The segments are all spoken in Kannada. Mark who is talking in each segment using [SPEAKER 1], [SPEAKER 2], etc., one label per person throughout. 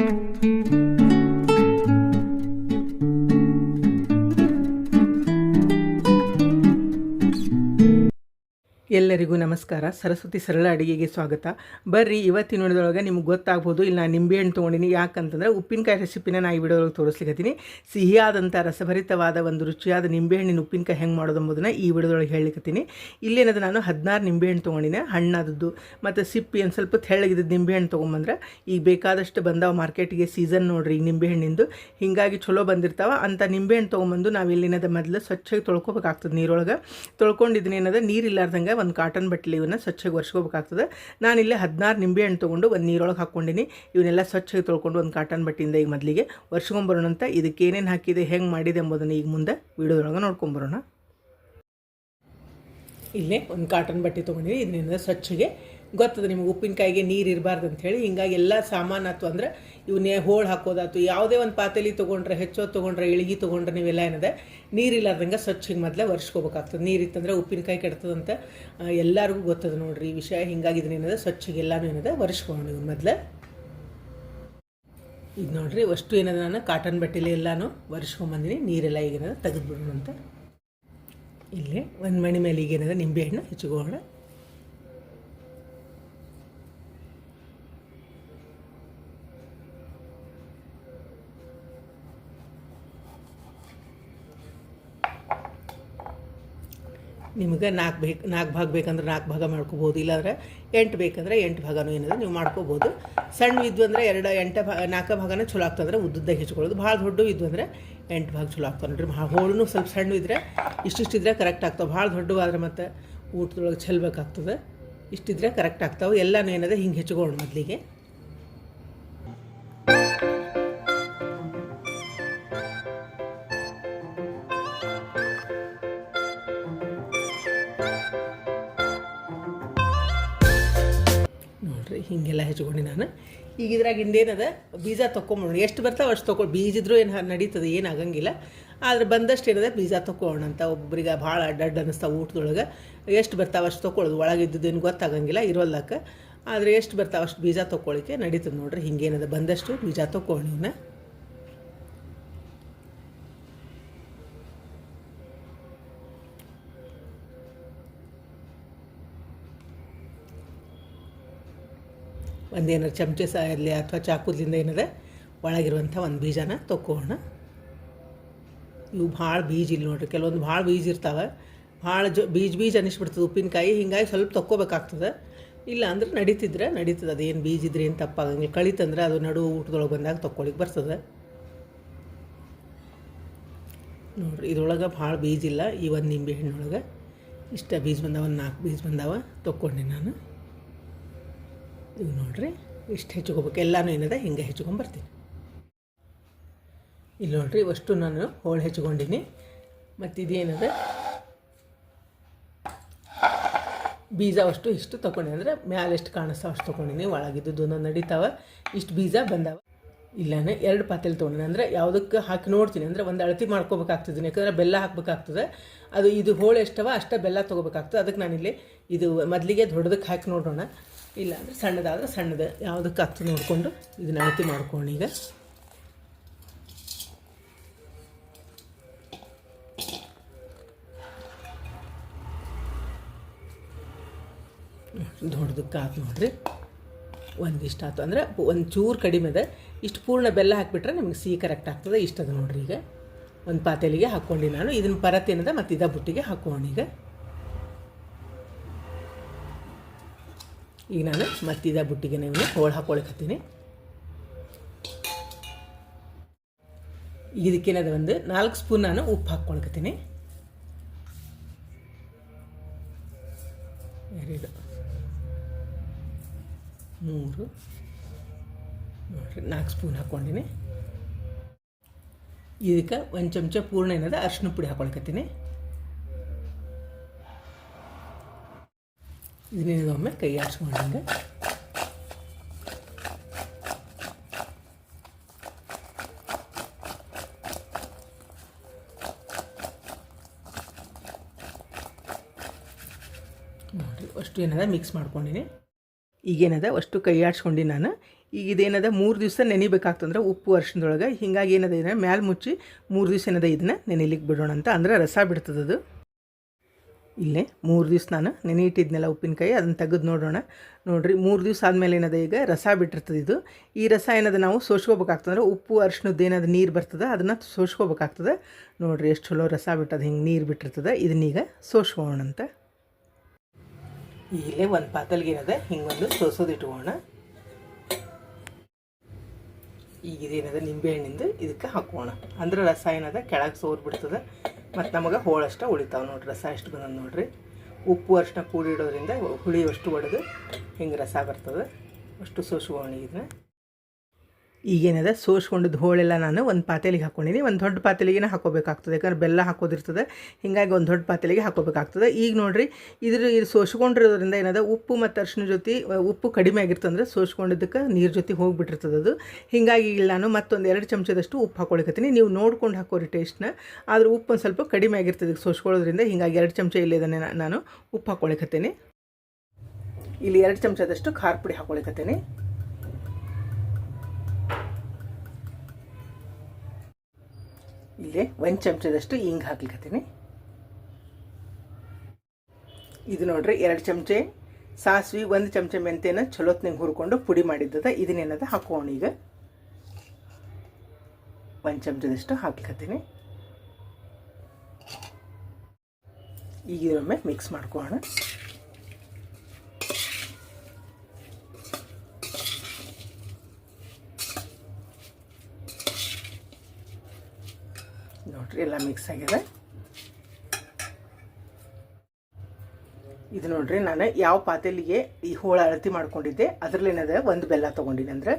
[SPEAKER 1] thank you ಎಲ್ಲರಿಗೂ ನಮಸ್ಕಾರ. ಸರಸ್ವತಿ ಸರಳ ಅಡುಗೆಗೆ ಸ್ವಾಗತ. ಬರ್ರಿ, ಇವತ್ತಿನ ಉಳಿದೊಳಗೆ ನಿಮ್ಗೆ ಗೊತ್ತಾಗ್ಬೋದು, ಇಲ್ಲಿ ನಾನು ನಿಂಬೆಹಣ್ಣು ತೊಗೊಂಡಿನಿ, ಯಾಕಂತಂದ್ರೆ ಉಪ್ಪಿನಕಾಯಿ ರೆಸಿಪಿನ ನಾನು ಈ ವಿಡಿಯೋದೊಳಗೆ ತೋರಿಸ್ಲಿಕ್ಕತ್ತೀನಿ ಸಿಹಿಯಾದಂಥ ರಸಭರಿತವಾದ ಒಂದು ರುಚಿಯಾದ ನಿಂಬೆಹಣ್ಣಿನ ಉಪ್ಪಿನಕಾಯಿ ಹೆಂಗೆ ಮಾಡೋದು ಎಂಬುದನ್ನು ಈ ವಿಡಿಯೋದೊಳಗೆ ಹೇಳಿಕತ್ತೀನಿ ಇಲ್ಲೇನದು ನಾನು ಹದಿನಾರು ನಿಂಬೆಹಣ್ಣು ತೊಗೊಂಡಿನಿ, ಹಣ್ಣಾದದ್ದು, ಮತ್ತು ಸಿಪ್ಪಿ ಒಂದು ಸ್ವಲ್ಪ ತೆಳ್ಳಗಿದ್ದು ನಿಂಬೆಹಣ್ಣು ತೊಗೊಂಬಂದ್ರೆ, ಈಗ ಬೇಕಾದಷ್ಟು ಬಂದಾವ ಮಾರ್ಕೆಟಿಗೆ ಸೀಸನ್ ನೋಡ್ರಿ ಈಗ ನಿಂಬೆಹಣ್ಣಿಂದು ಹೀಗಾಗಿ ಚಲೋ ಬಂದಿರ್ತಾವ. ಅಂಥ ನಿಂಬೆಹಣ್ಣು ತೊಗೊಂಬಂದು ನಾವು ಇಲ್ಲಿನದ ಮೊದಲು ಸ್ವಚ್ಛವಾಗಿ ತೊಳ್ಕೊಬೇಕಾಗ್ತದೆ ನೀರೊಳಗೆ. ತೊಳ್ಕೊಂಡಿದ್ದೀನಿ ಏನದ ನೀರಿಲ್ಲಾರ್ದಂಗೆ ಒಂದು ಕಾಟನ್ ಬಟ್ಟಲಿ ಇವನ್ನ ಸ್ವಚ್ಛವಾಗಿ ಒರೆಸ್ಕೋಬೇಕಾಗ್ತದೆ. ನಾನಿಲ್ಲಿ ಹದಿನಾರು ನಿಂಬೆ ಹಣ್ಣು ತೊಗೊಂಡು ಒಂದು ನೀರೊಳಗೆ ಹಾಕ್ಕೊಂಡಿನಿ. ಇವನ್ನೆಲ್ಲ ಸ್ವಚ್ಛವಾಗಿ ತೊಳ್ಕೊಂಡು ಒಂದು ಕಾಟನ್ ಬಟ್ಟಿಯಿಂದ ಈಗ ಮೊದಲಿಗೆ ಒರೆಸ್ಕೊಂಬರೋಣ ಅಂತ ಇದಕ್ಕೆ ಏನೇನು ಹಾಕಿದೆ, ಹೆಂಗೆ ಮಾಡಿದೆ ಎಂಬುದನ್ನು ಈಗ ಮುಂದೆ ವಿಡಿಯೋದೊಳಗೆ ನೋಡ್ಕೊಂಬರೋಣ. ಇಲ್ಲೇ ಒಂದು ಕಾಟನ್ ಬಟ್ಟೆ ತೊಗೊಂಡಿನಿ. ಇದರಿಂದ ಸ್ವಚ್ಛಗೆ ಗೊತ್ತದ ನಿಮಗೆ ಉಪ್ಪಿನಕಾಯಿಗೆ ನೀರು ಇರಬಾರ್ದು ಅಂಥೇಳಿ ಹಿಂಗಾಗಿ ಎಲ್ಲ ಸಾಮಾನು ಆಯ್ತು ಅಂದ್ರೆ ಇವನ್ನೇ ಹೋಳು ಹಾಕೋದಾಯ್ತು ಯಾವುದೇ ಒಂದು ಪಾತೇಲಿ ತೊಗೊಂಡ್ರೆ ಹೆಚ್ಚೋ ತೊಗೊಂಡ್ರೆ, ಇಳಿಗಿ ತೊಗೊಂಡ್ರೆ ನೀವೆಲ್ಲ ಏನಿದೆ ನೀರಿಲ್ಲಾರ್ದಂಗೆ ಸ್ವಚ್ಛಗೆ ಮೊದಲೇ ಒರೆಸ್ಕೋಬೇಕಾಗ್ತದೆ. ನೀರಿತ್ತಂದ್ರೆ ಉಪ್ಪಿನಕಾಯಿ ಕೆಡ್ತದಂತ ಎಲ್ಲರಿಗೂ ಗೊತ್ತದ ನೋಡ್ರಿ ಈ ವಿಷಯ, ಹಿಂಗಾಗಿ ಇದನ್ನೇನದ ಸ್ವಚ್ಛಗೆ ಎಲ್ಲನೂ ಏನಿದೆ ಒರೆಸ್ಕೊಂಡು ಇವ್ನ ಮೊದಲೇ. ಇದು ನೋಡ್ರಿ, ಅಷ್ಟು ಏನಿದೆ ನಾನು ಕಾಟನ್ ಬಟ್ಟೆಲಿ ಎಲ್ಲನೂ ಒರೆಸ್ಕೊಂಬಂದಿನಿ, ನೀರೆಲ್ಲ ಈಗೇನದ ತೆಗೆದ್ಬಿಡೋಣ ಅಂತ ಇಲ್ಲಿ ಒಂದು ಮಣಿ ಮೇಲೆ ಈಗೇನದ ನಿಂಬೆಹಣ್ಣು ಹೆಚ್ಚಿಗೋಣ ನಿಮ್ಗೆ ನಾಲ್ಕು ಬೇಕು, ನಾಲ್ಕು ಭಾಗ ಬೇಕಂದ್ರೆ ನಾಲ್ಕು ಭಾಗ ಮಾಡ್ಕೋಬೋದು, ಇಲ್ಲಾಂದ್ರೆ ಎಂಟು ಬೇಕಂದ್ರೆ ಎಂಟು ಭಾಗನೂ ಏನಿದೆ ನೀವು ಮಾಡ್ಕೋಬೋದು. ಸಣ್ಣ ಇದ್ವು ಅಂದರೆ ಎರಡು, ಎಂಟು ಭಾ, ನಾಲ್ಕು ಭಾಗನ ಚಲೋ ಆಗ್ತಂದ್ರೆ ಉದ್ದುದ್ದಾಗ ಹೆಚ್ಕೊಳ್ಳೋದು. ಭಾಳ ದೊಡ್ಡ ಇದ್ವು ಅಂದರೆ ಎಂಟು ಭಾಗ ಚಲೋ ಆಗ್ತಾವೆ ನೋಡ್ರಿ. ಹೋಳು ಸ್ವಲ್ಪ ಸಣ್ಣ ಇದ್ದರೆ ಇಷ್ಟಿಷ್ಟಿದ್ರೆ ಕರೆಕ್ಟ್ ಆಗ್ತವೆ. ಭಾಳ ದೊಡ್ಡವಾದ್ರೆ ಮತ್ತು ಊಟದೊಳಗೆ ಚೆಲ್ಬೇಕಾಗ್ತದೆ ಇಷ್ಟಿದ್ರೆ ಕರೆಕ್ಟ್ ಆಗ್ತವೆ. ಎಲ್ಲನೂ ಏನಿದೆ ಹಿಂಗೆ ಹೆಚ್ಕೊಳ್ಳೋಣ ಮೊದಲಿಗೆ. ಹೆಚ್ಕೊಂಡು ನಾನು ಈಗ ಇದ್ರಾಗ ಹಿಂದೇನದ ಬೀಜ ತೊಗೊಂಬಿಡೋಣ ಎಷ್ಟು ಬರ್ತಾವೆ ಅಷ್ಟು ತೊಗೊಂಡು ಬೀಜಿದ್ರು ಏನು ನಡೀತದೆ, ಏನು ಆಗಂಗಿಲ್ಲ. ಆದ್ರೆ ಬಂದಷ್ಟು ಏನದ? ಬೀಜ ತೊಗೊಳ್ಳೋಣ ಅಂತ ಒಬ್ಬರಿಗೆ ಭಾಳ ಅಡ್ಡಡ್ಡ ಅನ್ನಿಸ್ತಾವೆ ಊಟದೊಳಗೆ. ಎಷ್ಟು ಬರ್ತಾವೆ ಅಷ್ಟು ತೊಗೊಳ್ಳೋದು ಏನು ಗೊತ್ತಾಗಂಗಿಲ್ಲ, ಇರೋಲ್ಲಕ್ಕೆ. ಆದರೆ ಎಷ್ಟು ಬರ್ತಾವೆ ಅಷ್ಟು ಬೀಜ ತೊಗೊಳಿಕ್ಕೆ ನಡೀತದೆ ನೋಡ್ರಿ. ಹಿಂಗೇನದ? ಬಂದಷ್ಟು ಬೀಜ ತೊಗೊಳ್ಳೋಣ ಒಂದೇನಾರು ಚಮಚೆ ಇರಲಿ ಅಥವಾ ಚಾಕುದಿಂದ ಏನಿದೆ ಒಳಗಿರುವಂಥ ಒಂದು ಬೀಜನ ತೊಗೊಳ್ಳೋಣ ಇವು ಭಾಳ ಬೀಜ ಇಲ್ಲಿ ನೋಡ್ರಿ, ಕೆಲವೊಂದು ಭಾಳ ಬೀಜ ಇರ್ತಾವೆ. ಭಾಳ ಜೊ, ಬೀಜ ಬೀಜ ಅನಿಸ್ಬಿಡ್ತದೆ ಉಪ್ಪಿನಕಾಯಿ, ಹಿಂಗಾಗಿ ಸ್ವಲ್ಪ ತೊಕ್ಕೋಬೇಕಾಗ್ತದೆ. ಇಲ್ಲ ಅಂದ್ರೆ ನಡೀತಿದ್ರೆ ನಡೀತದೆ, ಅದೇನು ಬೀಜ ಇದ್ರೆ ಏನು ತಪ್ಪಾಗಂಗಿಲ್ಲ. ಕಳಿತಂದ್ರೆ ಅದು ನಡು ಊಟದೊಳಗೆ ಬಂದಾಗ ತೊಗೊಳಿಕ್ಕೆ ಬರ್ತದೆ. ನೋಡ್ರಿ, ಇದ್ರೊಳಗೆ ಭಾಳ ಬೀಜ ಇಲ್ಲ, ಈ ಒಂದು ನಿಂಬೆ ಹಣ್ಣೊಳಗೆ ಇಷ್ಟ ಬೀಜ ಬಂದಾವ, ನಾಲ್ಕು ಬೀಜ ಬಂದಾವ ತೊಗೊಂಡೆ ನಾನು. ಇವು ನೋಡ್ರಿ, ಇಷ್ಟು ಹೆಚ್ಕೋಬೇಕು ಎಲ್ಲನೂ ಏನದ? ಹಿಂಗೆ ಹೆಚ್ಕೊಂಬರ್ತೀನಿ ಇಲ್ಲಿ ನೋಡ್ರಿ ಇವಷ್ಟು ನಾನು ಹೋಳು ಹೆಚ್ಕೊಂಡಿನಿ ಮತ್ತು ಇದೇನದ? ಬೀಜ ಅಷ್ಟು ಇಷ್ಟು ತೊಗೊಂಡೆ. ಅಂದರೆ ಮ್ಯಾಲೆ ಎಷ್ಟು ಕಾಣಿಸ್ತಾವ ಅಷ್ಟು ತೊಗೊಂಡಿನಿ. ಒಳಗಿದ್ದು ಒಂದೊಂದು ನಡೀತಾವ. ಇಷ್ಟು ಬೀಜ ಬಂದಾವ. ಇಲ್ಲಾನೆ ಎರಡು ಪಾತ್ರೆಲಿ ತೊಗೊಂಡಿನಿ. ಅಂದರೆ ಯಾವುದಕ್ಕೆ ಹಾಕಿ ನೋಡ್ತೀನಿ. ಅಂದರೆ ಒಂದು ಅಳತಿ ಮಾಡ್ಕೋಬೇಕಾಗ್ತದೆ. ಯಾಕಂದ್ರೆ ಬೆಲ್ಲ ಹಾಕ್ಬೇಕಾಗ್ತದೆ. ಅದು ಇದು ಹೋಳು ಎಷ್ಟವ ಅಷ್ಟೇ ಬೆಲ್ಲ ತೊಗೋಬೇಕಾಗ್ತದೆ. ಅದಕ್ಕೆ ನಾನಿಲ್ಲಿ ಇದು ಮೊದಲಿಗೆ ದೊಡ್ಡದಕ್ಕೆ ಹಾಕಿ ನೋಡೋಣ. ಇಲ್ಲ ಅಂದರೆ ಸಣ್ಣದಾದ್ರೆ ಸಣ್ಣದು. ಯಾವುದಕ್ಕೆ ಆಗ್ತದೆ ನೋಡಿಕೊಂಡು ಇದನ್ನ ಅಳತಿ ಮಾಡ್ಕೊಂಡು ಈಗ. ದೊಡ್ಡದಕ್ಕೆ ಆತು ನೋಡ್ರಿ. ಒಂದಿಷ್ಟು ಆಯ್ತು ಅಂದರೆ ಒಂದು ಚೂರು ಕಡಿಮೆ ಇದೆ. ಇಷ್ಟು ಪೂರ್ಣ ಬೆಲ್ಲ ಹಾಕಿಬಿಟ್ರೆ ನಿಮ್ಗೆ ಸಿಹಿ ಕರೆಕ್ಟ್ ಆಗ್ತದೆ. ಇಷ್ಟದ ನೋಡ್ರಿ ಈಗ. ಒಂದು ಪಾತೇಲಿಗೆ ಹಾಕ್ಕೊಂಡು ನಾನು. ಇದನ್ನು ಪರತ್ತೇನದ ಮತ್ತು ಇದ ಬುಟ್ಟಿಗೆ ಹಾಕೋಣ ಈಗ. ಈಗ ನಾನು ಮತ್ತಿದ ಬುಟ್ಟಿಗೆ ನೀವು ಹೋಳು ಹಾಕ್ಕೊಳಕತ್ತೀನಿ ಇದಕ್ಕೇನದ ಒಂದು ನಾಲ್ಕು ಸ್ಪೂನ್ ನಾನು ಉಪ್ಪು ಹಾಕ್ಕೊಳಕತ್ತೀನಿ ಮೂರು. ನೋಡ್ರಿ, ನಾಲ್ಕು ಸ್ಪೂನ್ ಹಾಕ್ಕೊಂಡಿನಿ. ಇದಕ್ಕೆ ಒಂದು ಚಮಚ ಪೂರ್ಣ ಏನದ ಅರಿಶಿನ ಪುಡಿ ಹಾಕೊಳಕತ್ತೀನಿ. ಇದನ್ನೊಮ್ಮೆ ಕೈ ಆಡಿಸ್ಕೊಂಡಂಗೆ ನೋಡಿರಿ, ಅಷ್ಟು ಏನದ ಮಿಕ್ಸ್ ಮಾಡ್ಕೊಂಡಿನಿ. ಈಗೇನದ ಅಷ್ಟು ಕೈ ಆಡ್ಸ್ಕೊಂಡು ನಾನು. ಈಗ ಇದೇನದ ಮೂರು ದಿವಸ ನೆನಿಬೇಕಾಗ್ತಂದ್ರೆ ಉಪ್ಪು ಅರ್ಶಿನದೊಳಗೆ. ಹಿಂಗಾಗಿ ಏನದ ಇದನ್ನ ಮ್ಯಾಲೆ ಮುಚ್ಚಿ ಮೂರು ದಿವಸ ಏನದ ಇದನ್ನ ನೆನೆಲಿಕ್ಕೆ ಬಿಡೋಣ ಅಂತ ಅಂದ್ರೆ ರಸ ಬಿಡ್ತದದು ಇಲ್ಲೇ ಮೂರು ದಿವಸ ನಾನು ನೆನೆ ಇಟ್ಟಿದ್ನೆಲ್ಲ ಉಪ್ಪಿನಕಾಯಿ, ಅದನ್ನು ತೆಗೆದು ನೋಡೋಣ. ನೋಡಿರಿ, ಮೂರು ದಿವಸ ಆದಮೇಲೆ ಏನದ ಈಗ ರಸ ಬಿಟ್ಟಿರ್ತದೆ ಇದು. ಈ ರಸ ಏನದ ನಾವು ಸೋಸ್ಕೋಬೇಕಾಗ್ತಂದ್ರೆ ಉಪ್ಪು ಅರ್ಶಿನದ್ದು ಏನದ ನೀರು ಬರ್ತದೆ ಅದನ್ನು ಸೋಸ್ಕೋಬೇಕಾಗ್ತದೆ. ನೋಡಿರಿ, ಎಷ್ಟು ಚಲೋ ರಸ ಬಿಟ್ಟದ, ಹಿಂಗೆ ನೀರು ಬಿಟ್ಟಿರ್ತದೆ. ಇದನ್ನೀಗ ಸೋಸ್ಕೋಣಂತೆ ಅಂತ ಇಲ್ಲೇ ಒಂದು ಪಾತಲ್ಗೆ ಏನದ ಹಿಂಗೊಂದು ಸೋಸೋದು ಇಟ್ಕೋಣ ಈಗ ಇದೇನದ? ನಿಂಬೆಹಣ್ಣಿಂದ ಇದಕ್ಕೆ ಹಾಕೋಣ ಅಂದ್ರೆ ರಸ ಏನದ? ಕೆಳಗೆ ಸೋರ್ ಬಿಡ್ತದೆ. ಮತ್ತು ನಮಗೆ ಹೋಳಷ್ಟ ಉಳಿತಾವೆ ನೋಡ್ರಿ. ರಸ ಎಷ್ಟು ಬಂದ ನೋಡ್ರಿ. ಉಪ್ಪು ಅರ್ಶಿನ ಕೂಡಿಡೋದ್ರಿಂದ ಹುಳಿ ಅಷ್ಟು ಒಡೆದು ಹಿಂಗೆ ರಸ ಬರ್ತದೆ. ಅಷ್ಟು ಸೋಸ್ಕೋಣ ಇದನ್ನ ಈಗೇನದ? ಸೋಸ್ಕೊಂಡಿದ್ದು ಹೋಳೆಲ್ಲ ನಾನು ಒಂದು ಪಾತೇಲಿಗೆ ಹಾಕ್ಕೊಂಡಿನಿ ಒಂದು ದೊಡ್ಡ ಪಾತ್ರೆಲಿಗೆ ಹಾಕೋಬೇಕಾಗ್ತದೆ. ಯಾಕಂದ್ರೆ ಬೆಲ್ಲ ಹಾಕೋದಿರ್ತದೆ. ಹೀಗಾಗಿ ಒಂದು ದೊಡ್ಡ ಪಾತೇಲಿಗೆ ಹಾಕೋಬೇಕಾಗ್ತದೆ. ಈಗ ನೋಡಿರಿ, ಇದ್ರ ಇದು ಸೋಸ್ಕೊಂಡಿರೋದ್ರಿಂದ ಏನದ? ಉಪ್ಪು ಮತ್ತು ಅರ್ಶಿನ ಜೊತೆ ಉಪ್ಪು ಕಡಿಮೆ ಆಗಿರ್ತಂದ್ರೆ ಸೋಸ್ಕೊಂಡಿದ್ದಕ್ಕೆ ನೀರು ಜೊತೆ ಹೋಗಿಬಿಟ್ಟಿರ್ತದೆ ಅದು. ಹೀಗಾಗಿ ಇಲ್ಲಿ ನಾನು ಮತ್ತೊಂದು ಎರಡು ಚಮಚದಷ್ಟು ಉಪ್ಪು ಹಾಕೊಳಿಕತ್ತೀನಿ ನೀವು ನೋಡ್ಕೊಂಡು ಹಾಕೋರಿ ಟೇಸ್ಟ್ನ. ಆದ್ರೆ ಉಪ್ಪು ಒಂದು ಸ್ವಲ್ಪ ಕಡಿಮೆ ಆಗಿರ್ತದೆ ಸೋಸ್ಕೊಳ್ಳೋದ್ರಿಂದ. ಹೀಗಾಗಿ ಎರಡು ಚಮಚ ಇಲ್ಲಿದ್ದಾನೆ ನಾನು ಉಪ್ಪು ಹಾಕ್ಕೊಳಿಕತ್ತೀನಿ ಇಲ್ಲಿ ಎರಡು ಚಮಚದಷ್ಟು ಖಾರ ಪುಡಿ ಹಾಕ್ಕೊಳಿಕತ್ತೀನಿ ಇಲ್ಲಿ ಒಂದು ಚಮಚದಷ್ಟು ಹಿಂಗೆ ಹಾಕ್ಲಿಕ್ಕತ್ತೀನಿ ಇದು ನೋಡ್ರಿ, ಎರಡು ಚಮಚೆ ಸಾಸಿವೆ, ಒಂದು ಚಮಚ ಮೆಂತ್ಯನ ಚಲೋತ್ನಂಗೆ ಹುರ್ಕೊಂಡು ಪುಡಿ ಮಾಡಿದ್ದದ, ಇದನ್ನೇನದ ಹಾಕೋಣ ಈಗ. ಒಂದು ಚಮಚದಷ್ಟು ಹಾಕ್ಲಿಕ್ಕತ್ತೀನಿ ಈಗ ಇದೊಮ್ಮೆ ಮಿಕ್ಸ್ ಮಾಡ್ಕೊಳ್ಳೋಣ ನೋಡ್ರಿ ಎಲ್ಲ ಮಿಕ್ಸ್ ಆಗಿದೆ ಇದು ನೋಡ್ರಿ, ನಾನು ಯಾವ ಪಾತೆಲಿಗೆ ಈ ಹೋಳು ಅಳತಿ ಮಾಡ್ಕೊಂಡಿದ್ದೆ ಅದ್ರಲ್ಲೇನದ ಒಂದು ಬೆಲ್ಲ ತೊಗೊಂಡಿನಿ ಅಂದ್ರೆ,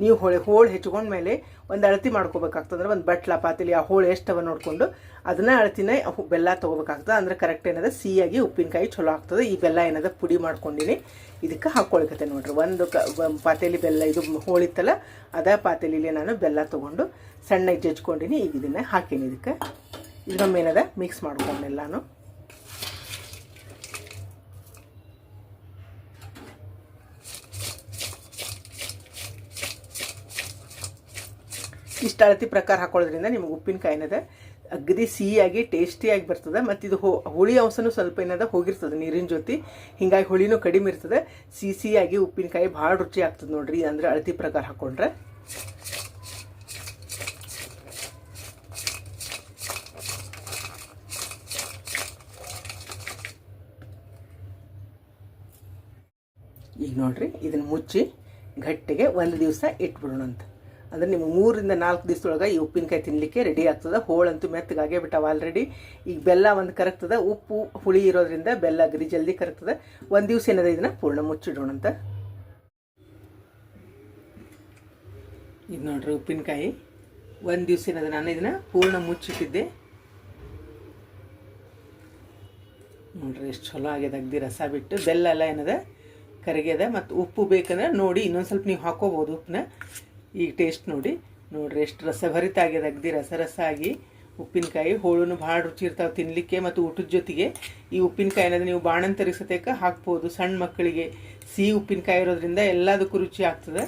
[SPEAKER 1] ನೀವು ಹೋಳೆ, ಹೋಳು ಹೆಚ್ಕೊಂಡ್ಮೇಲೆ ಒಂದು ಅಳತಿ ಮಾಡ್ಕೋಬೇಕಾಗ್ತದಂದ್ರೆ ಒಂದು ಬಟ್ಲ ಪಾತೆಲಿ ಆ ಹೋಳು ಎಷ್ಟವ ನೋಡಿಕೊಂಡು ಅದನ್ನ ಅಳತಿನ ಬೆಲ್ಲ ತೊಗೋಬೇಕಾಗ್ತದೆ. ಅಂದ್ರೆ ಕರೆಕ್ಟ್ ಏನದ, ಸಿಹಿಯಾಗಿ ಉಪ್ಪಿನಕಾಯಿ ಚಲೋ ಆಗ್ತದೆ. ಈ ಬೆಲ್ಲ ಏನದ, ಪುಡಿ ಮಾಡ್ಕೊಂಡಿನಿ. ಇದಕ್ಕೆ ಹಾಕ್ಕೊಳ್ಕತ್ತೆ ನೋಡ್ರಿ. ಒಂದು ಕ ಒಂದ್ ಬೆಲ್ಲ ಇದು ಹೋಳಿತ್ತಲ್ಲ ಅದೇ ಪಾತ್ರೆಲಿ ನಾನು ಬೆಲ್ಲ ತೊಗೊಂಡು ಸಣ್ಣಗೆ ಜಜ್ಕೊಂಡಿನಿ. ಈಗ ಇದನ್ನ ಹಾಕೀನಿ ಇದಕ್ಕೆ. ಇದೊಮ್ಮೆ ಏನದ ಮಿಕ್ಸ್ ಮಾಡ್ಕೊಂಡೆಲ್ಲಾನು ಇಷ್ಟು ಅಳತಿ ಪ್ರಕಾರ ಹಾಕೊಳ್ಳೋದ್ರಿಂದ ನಿಮ್ಗೆ ಉಪ್ಪಿನಕಾಯಿ ಏನದ? ಅಗದಿ ಸಿಹಿಯಾಗಿ, ಟೇಸ್ಟಿಯಾಗಿ ಬರ್ತದೆ. ಮತ್ತು ಇದು ಹೋ, ಹುಳಿ ಅಂಶನೂ ಸ್ವಲ್ಪ ಏನದ? ಹೋಗಿರ್ತದೆ ನೀರಿನ ಜೊತೆ. ಹಿಂಗಾಗಿ ಹುಳಿನೂ ಕಡಿಮೆ ಇರ್ತದೆ. ಸಿಹಿ ಸಿಹಿಯಾಗಿ ಉಪ್ಪಿನಕಾಯಿ ಭಾಳ ರುಚಿ ಆಗ್ತದೆ ನೋಡ್ರಿ. ಅಂದ್ರೆ ಅಳತಿ ಪ್ರಕಾರ ಹಾಕೊಂಡ್ರೆ. ಈಗ ನೋಡ್ರಿ, ಇದನ್ನು ಮುಚ್ಚಿ ಗಟ್ಟಿಗೆ ಒಂದು ದಿವಸ ಇಟ್ಬಿಡೋಣ ಅಂತ ಅಂದ್ರೆ ನಿಮ್ಗೆ ಮೂರಿಂದ ನಾಲ್ಕು ದಿವಸದೊಳಗೆ ಈ ಉಪ್ಪಿನಕಾಯಿ ತಿನ್ನಲಿಕ್ಕೆ ರೆಡಿ ಆಗ್ತದೆ. ಹೋಳಂತೂ ಮೆತ್ತಗಾಗೇ ಬಿಟ್ಟಾವ ಆಲ್ರೆಡಿ ಈಗ ಬೆಲ್ಲ ಒಂದು ಕರಗ್ತದೆ. ಉಪ್ಪು, ಹುಳಿ ಇರೋದ್ರಿಂದ ಬೆಲ್ಲ ಗರಿ ಜಲ್ದಿ ಕರಗ್ತದೆ. ಒಂದು ದಿವಸ ಏನದ ಇದನ್ನ? ಪೂರ್ಣ ಮುಚ್ಚಿಡೋಣ ಅಂತ. ಇದು ನೋಡ್ರಿ ಉಪ್ಪಿನಕಾಯಿ. ಒಂದು ದಿವಸ ಏನದ ನಾನು ಇದನ್ನ? ಪೂರ್ಣ ಮುಚ್ಚಿಟ್ಟಿದ್ದೆ. ನೋಡ್ರಿ ಎಷ್ಟು ಚಲೋ ಆಗ್ಯದ ಅಗ್ದಿ ರಸ ಬಿಟ್ಟು. ಬೆಲ್ಲ ಎಲ್ಲ ಏನದ? ಕರಗ್ಯದ. ಮತ್ತು ಉಪ್ಪು ಬೇಕಂದ್ರೆ ನೋಡಿ ಇನ್ನೊಂದು ಸ್ವಲ್ಪ ನೀವು ಹಾಕೋಬೋದು ಉಪ್ಪನ್ನ ಈಗ ಟೇಸ್ಟ್ ನೋಡಿ. ನೋಡ್ರಿ ಎಷ್ಟು ರಸಭರಿತ ಆಗ್ಯದ ಅಗ್ದಿ ರಸ ರಸ ಆಗಿ ಉಪ್ಪಿನಕಾಯಿ ಹೋಳುನು ಭಾಳ ರುಚಿ ಇರ್ತಾವೆ ತಿನ್ನಲಿಕ್ಕೆ ಮತ್ತು ಊಟದ ಜೊತೆಗೆ. ಈ ಉಪ್ಪಿನಕಾಯಿ ಅನ್ನೋದು ನೀವು ಬಾಣಂತರಿ ಸತೇಕ ಹಾಕ್ಬೋದು. ಸಣ್ಣ ಮಕ್ಕಳಿಗೆ ಸಿಹಿ ಉಪ್ಪಿನಕಾಯಿ ಇರೋದ್ರಿಂದ ಎಲ್ಲದಕ್ಕೂ ರುಚಿ ಆಗ್ತದೆ.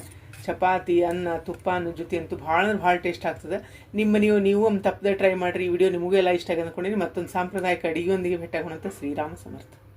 [SPEAKER 1] ಚಪಾತಿ, ಅನ್ನ, ತುಪ್ಪ ಅನ್ನೋ ಜೊತೆ ಅಂತೂ ಭಾಳ ಅಂದ್ರೆ ಭಾಳ ಟೇಸ್ಟ್ ಆಗ್ತದೆ. ನಿಮ್ಮ ನೀವು ನೀವು ತಪ್ಪದೆ ಟ್ರೈ ಮಾಡಿರಿ. ಈ ವಿಡಿಯೋ ಎಲ್ಲ ಇಷ್ಟ ಆಗಿ ಅಂದ್ಕೊಂಡಿದ್ದೀನಿ ಮತ್ತೊಂದು ಸಾಂಪ್ರದಾಯಿಕ ಅಡಿಗೆಯೊಂದಿಗೆ ಭೇಟಿಯಾಗೋಣ ಶ್ರೀರಾಮ ಸಮರ್ಥ.